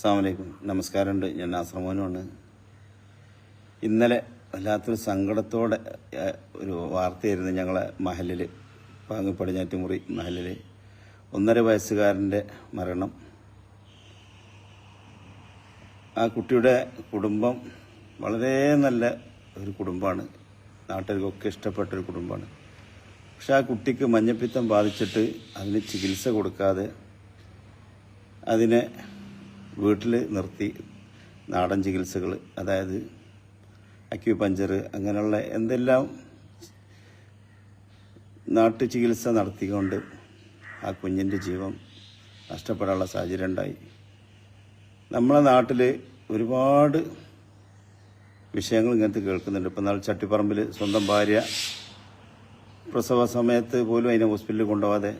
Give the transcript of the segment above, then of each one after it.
അസ്സാമലൈക്കും നമസ്കാരമുണ്ട്. ഞാൻ നാസർമോനുമാണ്. ഇന്നലെ വല്ലാത്തൊരു സങ്കടത്തോടെ ഒരു വാർത്തയായിരുന്നു ഞങ്ങളെ മഹലിൽ പാങ്ങ് പടിഞ്ഞാറ്റുമുറി മഹലിൽ ഒന്നര വയസ്സുകാരന്റെ മരണം. ആ കുട്ടിയുടെ കുടുംബം വളരെ നല്ല ഒരു കുടുംബമാണ്. നാട്ടുകാർക്കൊക്കെ ഇഷ്ടപ്പെട്ട ഒരു കുടുംബമാണ്. പക്ഷെ ആ കുട്ടിക്ക് മഞ്ഞപ്പിത്തം ബാധിച്ചിട്ട് അതിന് ചികിത്സ കൊടുക്കാതെ അതിനെ വീട്ടിൽ നിർത്തി നാടൻ ചികിത്സകൾ അതായത് അക്യുപഞ്ചർ അങ്ങനെയുള്ള എന്തെല്ലാം നാട്ടു ചികിത്സ നടത്തിക്കൊണ്ട് ആ കുഞ്ഞിന്റെ ജീവൻ നഷ്ടപ്പെടാനുള്ള സാഹചര്യം ഉണ്ടായി. നമ്മളെ നാട്ടിൽ ഒരുപാട് വിഷയങ്ങൾ ഇങ്ങനത്തെ കേൾക്കുന്നുണ്ട്. ഇപ്പം നാളെ ചട്ടിപ്പറമ്പിൽ സ്വന്തം ഭാര്യ പ്രസവ സമയത്ത് പോലും അതിനെ ഹോസ്പിറ്റലിൽ കൊണ്ടുപോകാതെ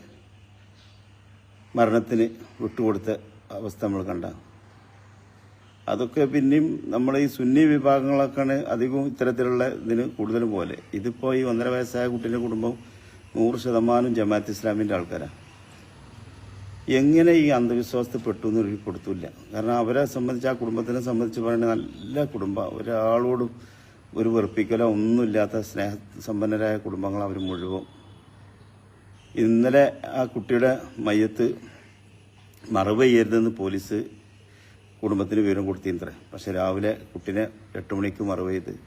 മരണത്തിന് വിട്ടുകൊടുത്ത അവസ്ഥ നമ്മൾ കണ്ട. അതൊക്കെ പിന്നെയും നമ്മൾ ഈ സുന്നി വിഭാഗങ്ങളൊക്കെയാണ് അധികവും ഇത്തരത്തിലുള്ള ഇതിന് കൂടുതലും പോലെ. ഇതിപ്പോൾ ഈ ഒന്നര വയസ്സായ കുട്ടീന്റെ കുടുംബം നൂറ് ശതമാനം ജമാഅത്ത് ഇസ്ലാമിന്റെ ആൾക്കാരാണ് എങ്ങനെ ഈ അന്ധവിശ്വാസത്തിൽ പെട്ടു എന്ന് കൊടുത്തില്ല. കാരണം അവരെ സംബന്ധിച്ച് ആ കുടുംബത്തിനെ സംബന്ധിച്ച് പറയുന്നത് നല്ല കുടുംബം. ഒരാളോടും ഒരു വെറുപ്പിക്കലോ ഒന്നുമില്ലാത്ത സ്നേഹ സമ്പന്നരായ കുടുംബങ്ങൾ അവർ മുഴുവൻ. ഇന്നലെ ആ കുട്ടിയുടെ മയ്യത്ത് മറവ് ചെയ്യരുതെന്ന് പോലീസ് കുടുംബത്തിന് വിവരം കൊടുത്തിരുന്നത്രേ. പക്ഷെ രാവിലെ കുട്ടിനെ എട്ട് മണിക്ക് മറവ് ചെയ്ത്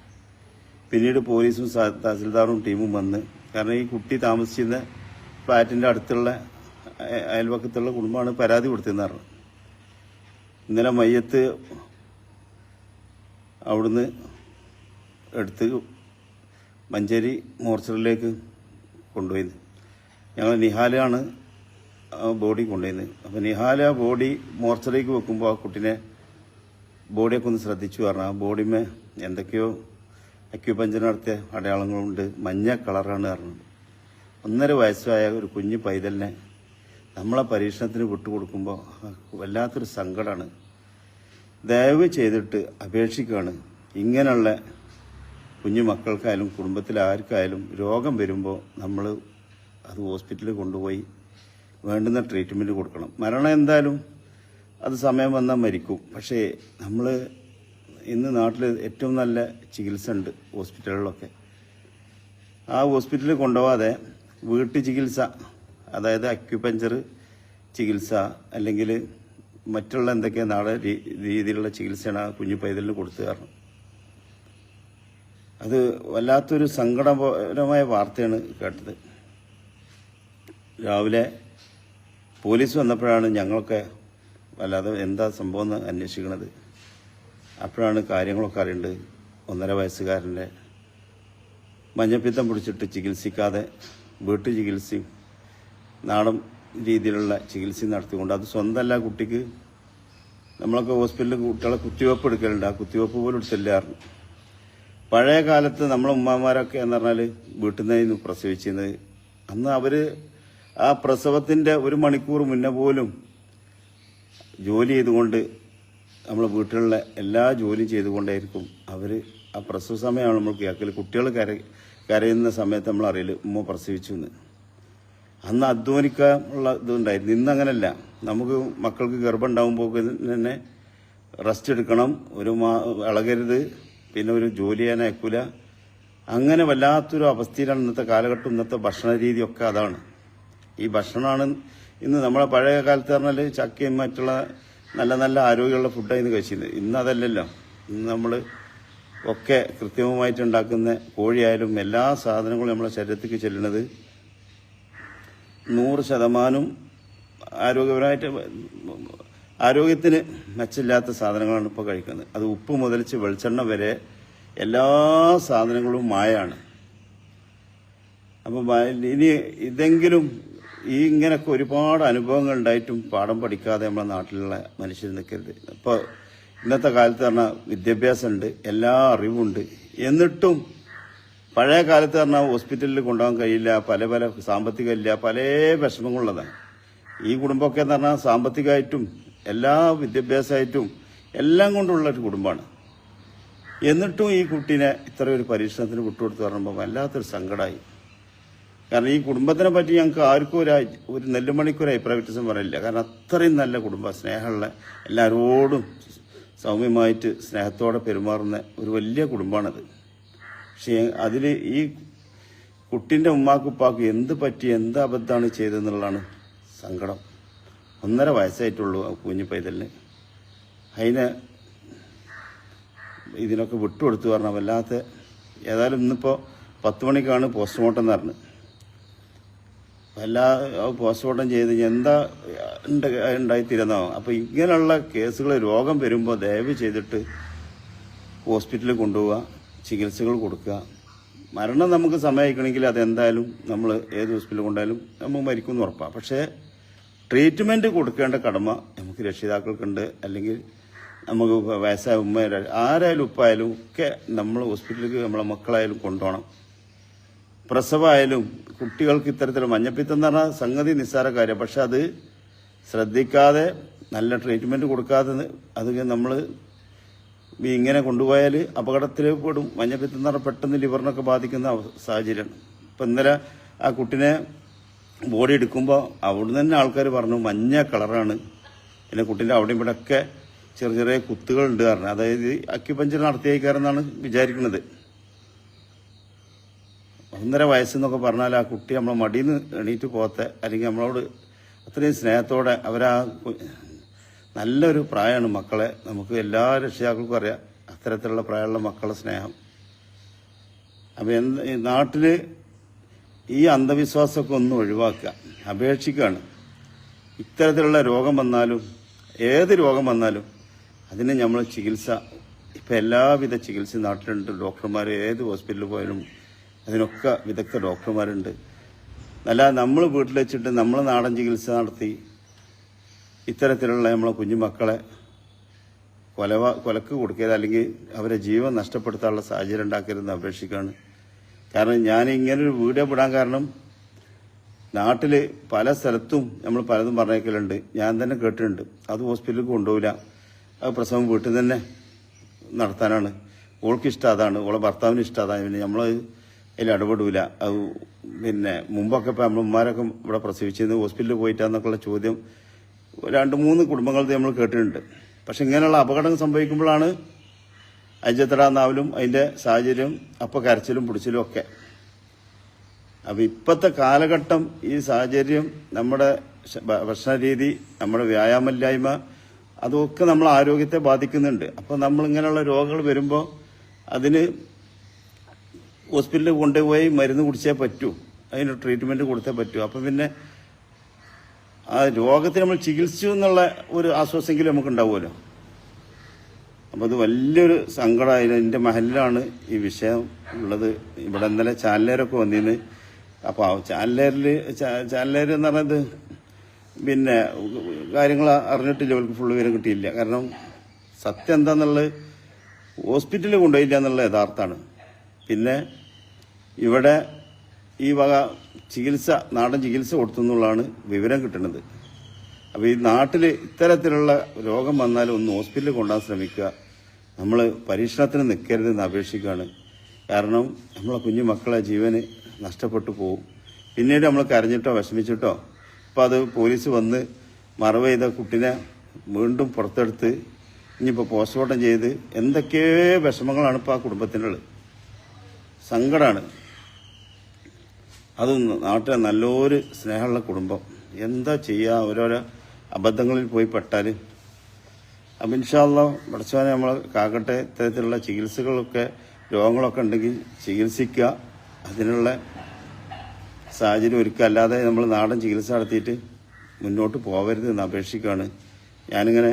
പിന്നീട് പോലീസും തഹസിൽദാറും ടീമും വന്ന് കാരണം ഈ കുട്ടി താമസിച്ചിരുന്ന ഫ്ലാറ്റിന്റെ അടുത്തുള്ള അയ- അയൽവക്കത്തുള്ള കുടുംബമാണ് പരാതി കൊടുത്തതെന്ന് ഇന്നലെ മയ്യത്ത് അവിടുന്ന് എടുത്ത് മഞ്ചേരി മോർച്ചറിലേക്ക് കൊണ്ടുപോയത്. ഞങ്ങൾ നിഹാലാണ് ബോഡി കൊണ്ടുപോയത് അപ്പോൾ നിഹാല ബോഡി മോർച്ചറിക്ക് വെക്കുമ്പോൾ ആ കുട്ടീനെ ബോഡിയൊക്കെ ഒന്ന് ശ്രദ്ധിച്ചു പറഞ്ഞു ആ ബോഡിമേ എന്തൊക്കെയോ അക്യുപഞ്ചർ നടത്തിയ അടയാളങ്ങളുണ്ട് മഞ്ഞ കളറാണ് പറഞ്ഞത്. ഒന്നര വയസ്സായ ഒരു കുഞ്ഞു പൈതലിനെ നമ്മളെ പരീക്ഷണത്തിന് വിട്ടുകൊടുക്കുമ്പോൾ വല്ലാത്തൊരു സങ്കടമാണ് ദയവ് ചെയ്തിട്ട് അപേക്ഷിക്കുകയാണ് ഇങ്ങനെയുള്ള കുഞ്ഞു മക്കൾക്കായാലും കുടുംബത്തിലാർക്കായാലും രോഗം വരുമ്പോൾ നമ്മൾ അത് ഹോസ്പിറ്റലിൽ കൊണ്ടുപോയി വേണ്ടുന്ന ട്രീറ്റ്മെന്റ് കൊടുക്കണം. മരണം എന്തായാലും അത് സമയം വന്നാൽ മരിക്കും. പക്ഷേ നമ്മൾ ഇന്ന് നാട്ടിൽ ഏറ്റവും നല്ല ചികിത്സ ഉണ്ട് ഹോസ്പിറ്റലുകളിലൊക്കെ. ആ ഹോസ്പിറ്റലിൽ കൊണ്ടുപോകാതെ വീട്ടു ചികിത്സ അതായത് അക്യുപഞ്ചർ ചികിത്സ അല്ലെങ്കിൽ മറ്റുള്ള എന്തൊക്കെയാ നാടൻ രീതിയിലുള്ള ചികിത്സയാണ് ആ കുഞ്ഞു പൈതലിന് കൊടുത്തു കാരണം അത് വല്ലാത്തൊരു സങ്കടപരമായ വാർത്തയാണ് കേട്ടത്. രാവിലെ പോലീസ് വന്നപ്പോഴാണ് ഞങ്ങളൊക്കെ വല്ലാതെ എന്താ സംഭവം എന്ന് അന്വേഷിക്കണത്. അപ്പോഴാണ് കാര്യങ്ങളൊക്കെ അറിയേണ്ടത് ഒന്നര വയസ്സുകാരന്റെ മഞ്ഞപ്പിത്തം പിടിച്ചിട്ട് ചികിത്സിക്കാതെ വീട്ടു ചികിത്സയും നാടൻ രീതിയിലുള്ള ചികിത്സയും നടത്തിക്കൊണ്ട് അത് സ്വന്തമല്ല കുട്ടിക്ക്. നമ്മളൊക്കെ ഹോസ്പിറ്റലിൽ കുട്ടികളെ കുത്തിവെപ്പ് എടുക്കലുണ്ട്. ആ കുത്തിവെപ്പ് പോലും എടുത്തില്ലായിരുന്നു പഴയ കാലത്ത് നമ്മളെ ഉമ്മമാരൊക്കെ എന്ന് പറഞ്ഞാൽ വീട്ടിൽ നിന്ന് പ്രസവിച്ചിരുന്നത്. അന്ന് അവർ ആ പ്രസവത്തിന്റെ ഒരു മണിക്കൂർ മുന്നേ പോലും ജോലി ചെയ്തുകൊണ്ട് നമ്മൾ വീട്ടിലുള്ള എല്ലാ ജോലിയും ചെയ്തുകൊണ്ടായിരിക്കും അവർ ആ പ്രസവ സമയമാണ് നമ്മൾ കേൾക്കൽ കുട്ടികൾ കര കരയുന്ന സമയത്ത് നമ്മൾ അറിയില്ല ഉമ്മ പ്രസവിച്ചു എന്ന് അന്ന് അധ്വാനിക്കാനുള്ള ഇതുണ്ടായിരുന്നു. ഇന്ന് അങ്ങനല്ല. നമുക്ക് മക്കൾക്ക് ഗർഭം ഉണ്ടാകുമ്പോൾ തന്നെ റെസ്റ്റ് എടുക്കണം. ഒരു മാ ഇളകരുത്. പിന്നെ ഒരു ജോലി ചെയ്യാൻ അങ്ങനെ വല്ലാത്തൊരു അവസ്ഥയിലാണ് ഇന്നത്തെ കാലഘട്ടം. ഇന്നത്തെ ഭക്ഷണ രീതിയൊക്കെ അതാണ്. ഈ ഭക്ഷണമാണ് ഇന്ന് നമ്മളെ പഴയ കാലത്ത് പറഞ്ഞാൽ ചക്കയും മറ്റുള്ള നല്ല നല്ല ആരോഗ്യമുള്ള ഫുഡായിരുന്നു കഴിച്ചിരുന്നത്. ഇന്ന് അതല്ലല്ലോ. ഇന്ന് നമ്മൾ ഒക്കെ കൃത്യമായിട്ട് ഉണ്ടാക്കുന്ന കോഴിയായാലും എല്ലാ സാധനങ്ങളും നമ്മളെ ശരീരത്തേക്ക് ചെല്ലുന്നത് നൂറ് ശതമാനം ആരോഗ്യപരമായിട്ട് ആരോഗ്യത്തിന് മെച്ചമില്ലാത്ത സാധനങ്ങളാണ് ഇപ്പോൾ കഴിക്കുന്നത്. അത് ഉപ്പ് മുതലിച്ച് വെളിച്ചെണ്ണ വരെ എല്ലാ സാധനങ്ങളും മായാണ് അപ്പം ഇനി ഇതെങ്കിലും ഈ ഇങ്ങനൊക്കെ ഒരുപാട് അനുഭവങ്ങൾ ഉണ്ടായിട്ടും പാഠം പഠിക്കാതെ നമ്മളെ നാട്ടിലുള്ള മനുഷ്യർ നിൽക്കരുത്. ഇപ്പോൾ ഇന്നത്തെ കാലത്ത് പറഞ്ഞാൽ വിദ്യാഭ്യാസം ഉണ്ട് എല്ലാ അറിവുണ്ട് എന്നിട്ടും പഴയ കാലത്ത് പറഞ്ഞാൽ ഹോസ്പിറ്റലിൽ കൊണ്ടുപോകാൻ കഴിയില്ല പല പല സാമ്പത്തികമില്ല പല വിഷമങ്ങളുള്ളതാണ്. ഈ കുടുംബമൊക്കെ എന്ന് പറഞ്ഞാൽ സാമ്പത്തികമായിട്ടും എല്ലാ വിദ്യാഭ്യാസമായിട്ടും എല്ലാം കൊണ്ടുള്ള ഒരു കുടുംബമാണ്. എന്നിട്ടും ഈ കുട്ടീനെ ഇത്ര ഒരു പരീക്ഷണത്തിന് വിട്ടുകൊടുത്ത് പറയുമ്പോൾ വല്ലാത്തൊരു സങ്കടമായി. കാരണം ഈ കുടുംബത്തിനെ പറ്റി ഞങ്ങൾക്ക് ആർക്കും ഒരു ഒരു നെല്ലുമണിക്കൊരു അഭിപ്രായ വ്യത്യാസം പറയില്ല. കാരണം അത്രയും നല്ല കുടുംബ സ്നേഹമുള്ള എല്ലാവരോടും സൗമ്യമായിട്ട് സ്നേഹത്തോടെ പെരുമാറുന്ന ഒരു വലിയ കുടുംബമാണത്. പക്ഷേ അതിൽ ഈ കുട്ടിന്റെ ഉമ്മാക്കുപ്പാക്ക് എന്ത് പറ്റി എന്ത് അബദ്ധമാണ് ചെയ്തതെന്നുള്ളതാണ് സങ്കടം. ഒന്നര വയസ്സായിട്ടുള്ളൂ ആ കുഞ്ഞു പൈതലിന്. അതിനെ ഇതിനൊക്കെ വിട്ടുകൊടുത്തു പറഞ്ഞാൽ വല്ലാത്ത ഏതായാലും ഇന്നിപ്പോൾ പത്ത് മണിക്കാണ് പോസ്റ്റ്മോർട്ടം എന്ന് പറഞ്ഞത് എല്ലാ പോസ്റ്റ്മോർട്ടം ചെയ്ത് എന്താ ഉണ്ട് ഉണ്ടായിത്തീരുന്നോ? അപ്പോൾ ഇങ്ങനെയുള്ള കേസുകൾ രോഗം വരുമ്പോൾ ദയവ് ചെയ്തിട്ട് ഹോസ്പിറ്റലിൽ കൊണ്ടുപോവുക ചികിത്സകൾ കൊടുക്കുക. മരണം നമുക്ക് സമയമായിക്കണമെങ്കിൽ അതെന്തായാലും നമ്മൾ ഏത് ഹോസ്പിറ്റലിൽ കൊണ്ടായാലും നമുക്ക് മരിക്കുമെന്ന് ഉറപ്പാണ് പക്ഷേ ട്രീറ്റ്മെന്റ് കൊടുക്കേണ്ട കടമ നമുക്ക് രക്ഷിതാക്കൾക്കുണ്ട്. അല്ലെങ്കിൽ നമുക്ക് വയസ്സായ ഉമ്മ ആരായാലും ഉപ്പായാലും ഒക്കെ നമ്മൾ ഹോസ്പിറ്റലിലേക്ക് നമ്മളെ മക്കളായാലും കൊണ്ടുപോകണം. പ്രസവമായാലും കുട്ടികൾക്ക് ഇത്തരത്തിൽ മഞ്ഞപ്പിത്തം എന്ന് പറഞ്ഞാൽ സംഗതി നിസ്സാര കാര്യം. പക്ഷെ അത് ശ്രദ്ധിക്കാതെ നല്ല ട്രീറ്റ്മെന്റ് കൊടുക്കാതെ അത് നമ്മൾ ഇങ്ങനെ കൊണ്ടുപോയാൽ അപകടത്തിൽ പെടും മഞ്ഞപ്പിത്തം എന്ന് പറഞ്ഞാൽ പെട്ടെന്ന് ലിവറിനൊക്കെ ബാധിക്കുന്ന സാഹചര്യമാണ്. ഇപ്പം ഇന്നലെ ആ കുട്ടിനെ ബോഡി എടുക്കുമ്പോൾ അവിടുന്ന് തന്നെ ആൾക്കാർ പറഞ്ഞു മഞ്ഞ കളറാണ്. പിന്നെ കുട്ടീന്റെ അവിടെയും ഇവിടെ ഒക്കെ ചെറിയ ചെറിയ കുത്തുകൾ ഉണ്ട് കാരണം അതായത് അക്യുപഞ്ചർ നടത്തിയേക്കാരെന്നാണ് വിചാരിക്കുന്നത്. ഒന്നര വയസ്സെന്നൊക്കെ പറഞ്ഞാൽ ആ കുട്ടി നമ്മളെ മടിയിൽ നിന്ന് എണീറ്റ് പോകത്തെ അല്ലെങ്കിൽ നമ്മളോട് അത്രയും സ്നേഹത്തോടെ അവരാ നല്ലൊരു പ്രായമാണ് മക്കളെ. നമുക്ക് എല്ലാ രക്ഷിതാക്കൾക്കും അറിയാം അത്തരത്തിലുള്ള പ്രായമുള്ള മക്കളുടെ സ്നേഹം. അപ്പം എന്ത് നാട്ടിൽ ഈ അന്ധവിശ്വാസമൊക്കെ ഒന്ന് ഒഴിവാക്കുക. അപേക്ഷിക്കുകയാണ്. ഇത്തരത്തിലുള്ള രോഗം വന്നാലും ഏത് രോഗം വന്നാലും അതിന് നമ്മൾ ചികിത്സ. ഇപ്പം എല്ലാവിധ ചികിത്സയും നാട്ടിലുണ്ട്. ഡോക്ടർമാർ ഏത് ഹോസ്പിറ്റലിൽ പോയാലും അതിനൊക്കെ വിദഗ്ധ ഡോക്ടർമാരുണ്ട്. അല്ല നമ്മൾ വീട്ടിൽ വെച്ചിട്ട് നമ്മൾ നാടൻ ചികിത്സ നടത്തി ഇത്തരത്തിലുള്ള നമ്മളെ കുഞ്ഞുമക്കളെ കൊലവ കൊലക്ക് കൊടുക്കരുത് അല്ലെങ്കിൽ അവരെ ജീവൻ നഷ്ടപ്പെടുത്താനുള്ള സാഹചര്യം ഉണ്ടാക്കരുതെന്ന് അപേക്ഷിക്കുകയാണ്. കാരണം ഞാൻ ഇങ്ങനൊരു വീഡിയോ വിടാൻ കാരണം നാട്ടിൽ പല സ്ഥലത്തും നമ്മൾ പലതും പറഞ്ഞേക്കലുണ്ട്. ഞാൻ തന്നെ കേട്ടിട്ടുണ്ട്. അത് ഹോസ്പിറ്റലിൽ കൊണ്ടുപോകില്ല അത് പ്രസവം വീട്ടിൽ തന്നെ നടത്താനാണ്. ഓൾക്ക് ഇഷ്ടം അതാണ്. ഓളെ ഭർത്താവിന് ഇഷ്ടം അതാണ്. പിന്നെ നമ്മൾ അതിൽ ഇടപെടൂല. അത് പിന്നെ മുമ്പൊക്കെ ഇപ്പം നമ്മളുമാരൊക്കെ ഇവിടെ പ്രസവിച്ചിരുന്നു. ഹോസ്പിറ്റലിൽ പോയിട്ടാന്നൊക്കെയുള്ള ചോദ്യം രണ്ട് മൂന്ന് കുടുംബങ്ങൾ നമ്മൾ കേട്ടിട്ടുണ്ട്. പക്ഷെ ഇങ്ങനെയുള്ള അപകടം സംഭവിക്കുമ്പോഴാണ് അഞ്ചത്തടാന്നാവലും അതിന്റെ സാഹചര്യം അപ്പോൾ കരച്ചിലും പിടിച്ചിലും ഒക്കെ. അപ്പം ഇപ്പോഴത്തെ കാലഘട്ടം ഈ സാഹചര്യം നമ്മുടെ ഭക്ഷണ രീതി നമ്മുടെ വ്യായാമമില്ലായ്മ അതൊക്കെ നമ്മൾ ആരോഗ്യത്തെ ബാധിക്കുന്നുണ്ട്. അപ്പോൾ നമ്മൾ ഇങ്ങനെയുള്ള രോഗങ്ങൾ വരുമ്പോൾ അതിന് ഹോസ്പിറ്റലിൽ കൊണ്ടുപോയി മരുന്ന് കുടിച്ചേ പറ്റൂ. അതിന് ട്രീറ്റ്മെന്റ് കൊടുത്തേ പറ്റൂ. അപ്പം പിന്നെ ആ രോഗത്തെ നമ്മൾ ചികിത്സിച്ചു എന്നുള്ള ഒരു ആശ്വാസമെങ്കിലും നമുക്ക് ഉണ്ടാവുമല്ലോ അപ്പോൾ അത് വലിയൊരു സങ്കടമായിരുന്നു. എന്റെ മഹലിലാണ് ഈ വിഷയം ഉള്ളത്. ഇവിടെ ഇന്നലെ ചാനലേരൊക്കെ വന്നിന്ന് അപ്പോൾ ചാനലേരിൽ ചാനലേർ എന്ന് പറഞ്ഞത് പിന്നെ കാര്യങ്ങൾ അറിഞ്ഞിട്ടില്ല. അവർക്ക് ഫുള്ള് വിവരം കിട്ടിയില്ല. കാരണം സത്യം എന്താന്നുള്ളത് ഹോസ്പിറ്റലിൽ കൊണ്ടുപോയില്ല എന്നുള്ള യഥാർത്ഥമാണ്. പിന്നെ ഇവിടെ ഈ വക ചികിത്സ നാടൻ ചികിത്സ കൊടുത്തു എന്നുള്ളതാണ് വിവരം കിട്ടുന്നത്. അപ്പോൾ ഈ നാട്ടിൽ ഇത്തരത്തിലുള്ള രോഗം വന്നാൽ ഒന്ന് ഹോസ്പിറ്റലിൽ കൊണ്ടുപോകാൻ ശ്രമിക്കുക. നമ്മൾ പരീക്ഷണത്തിന് നിൽക്കരുതെന്ന് അപേക്ഷിക്കുകയാണ്. കാരണം നമ്മളെ കുഞ്ഞു മക്കളെ ജീവന് നഷ്ടപ്പെട്ടു പോകും പിന്നീട് നമ്മൾ കരഞ്ഞിട്ടോ വിഷമിച്ചിട്ടോ അപ്പോൾ അത് പോലീസ് വന്ന് മറവ് ചെയ്ത കുട്ടിനെ വീണ്ടും പുറത്തെടുത്ത് ഇനിയിപ്പോൾ പോസ്റ്റ്മോർട്ടം ചെയ്ത് എന്തൊക്കെയോ വിഷമങ്ങളാണ് ഇപ്പോൾ ആ കുടുംബത്തിനുള്ളത്. സങ്കടമാണ് അത് നാട്ടിലെ നല്ലൊരു സ്നേഹമുള്ള കുടുംബം. എന്താ ചെയ്യുക ഓരോരോ അബദ്ധങ്ങളിൽ പോയി പെട്ടാൽ അപ്പം ഇൻഷാല്ല പഠിച്ചവനെ നമ്മൾ കാക്കട്ടെ ഇത്തരത്തിലുള്ള ചികിത്സകളൊക്കെ രോഗങ്ങളൊക്കെ ഉണ്ടെങ്കിൽ ചികിത്സിക്കുക. അതിനുള്ള സാഹചര്യം ഒരുക്കുക. അല്ലാതെ നമ്മൾ നാടൻ ചികിത്സ നടത്തിയിട്ട് മുന്നോട്ട് പോകരുത് എന്ന് അപേക്ഷിക്കുകയാണ്. ഞാനിങ്ങനെ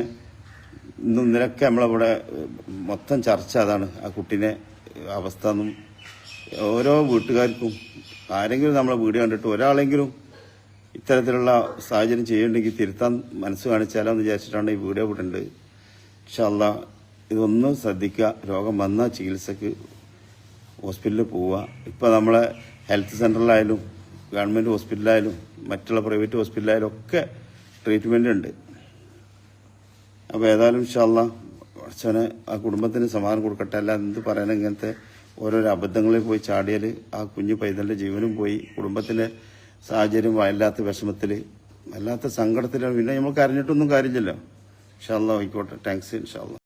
ഇന്നും ഇന്നലൊക്കെ നമ്മളിവിടെ മൊത്തം ചർച്ച അതാണ്. ആ കുട്ടീനെ അവസ്ഥ എന്നും ഓരോ വീട്ടുകാർക്കും ആരെങ്കിലും നമ്മളെ വീട് കണ്ടിട്ട് ഒരാളെങ്കിലും ഇത്തരത്തിലുള്ള സാഹചര്യം ചെയ്യണ്ടെങ്കിൽ തിരുത്താൻ മനസ്സ് കാണിച്ചാലോ എന്ന് വിചാരിച്ചിട്ടാണ് ഈ വീഡിയോ വിടുന്നത് അല്ല ഇതൊന്നും ശ്രദ്ധിക്കുക. രോഗം വന്ന ചികിത്സക്ക് ഹോസ്പിറ്റലിൽ പോവുക. ഇപ്പോൾ നമ്മളെ ഹെൽത്ത് സെന്ററിലായാലും ഗവൺമെന്റ് ഹോസ്പിറ്റലിലായാലും മറ്റുള്ള പ്രൈവറ്റ് ഹോസ്പിറ്റലായാലും ഒക്കെ ട്രീറ്റ്മെന്റ് ഉണ്ട്. അപ്പോൾ ഏതായാലും ഇൻഷാല്ല അച്ഛന് ആ കുടുംബത്തിന് സമാധാനം കൊടുക്കട്ടെ. അല്ല എന്ത് പറയാനും ഇങ്ങനത്തെ ഓരോരോ അബദ്ധങ്ങളിൽ പോയി ചാടിയാൽ ആ കുഞ്ഞു പൈതലിന്റെ ജീവനും പോയി. കുടുംബത്തിന്റെ സാഹചര്യം വല്ലാത്ത വിഷമത്തിൽ വല്ലാത്ത സങ്കടത്തിലാണ്. പിന്നെ നമ്മൾക്ക് അറിഞ്ഞിട്ടൊന്നും കാര്യമില്ലല്ലോ. ഇൻഷാല്ല ആയിക്കോട്ടെ. താങ്ക്സ് ഇൻഷാല്ല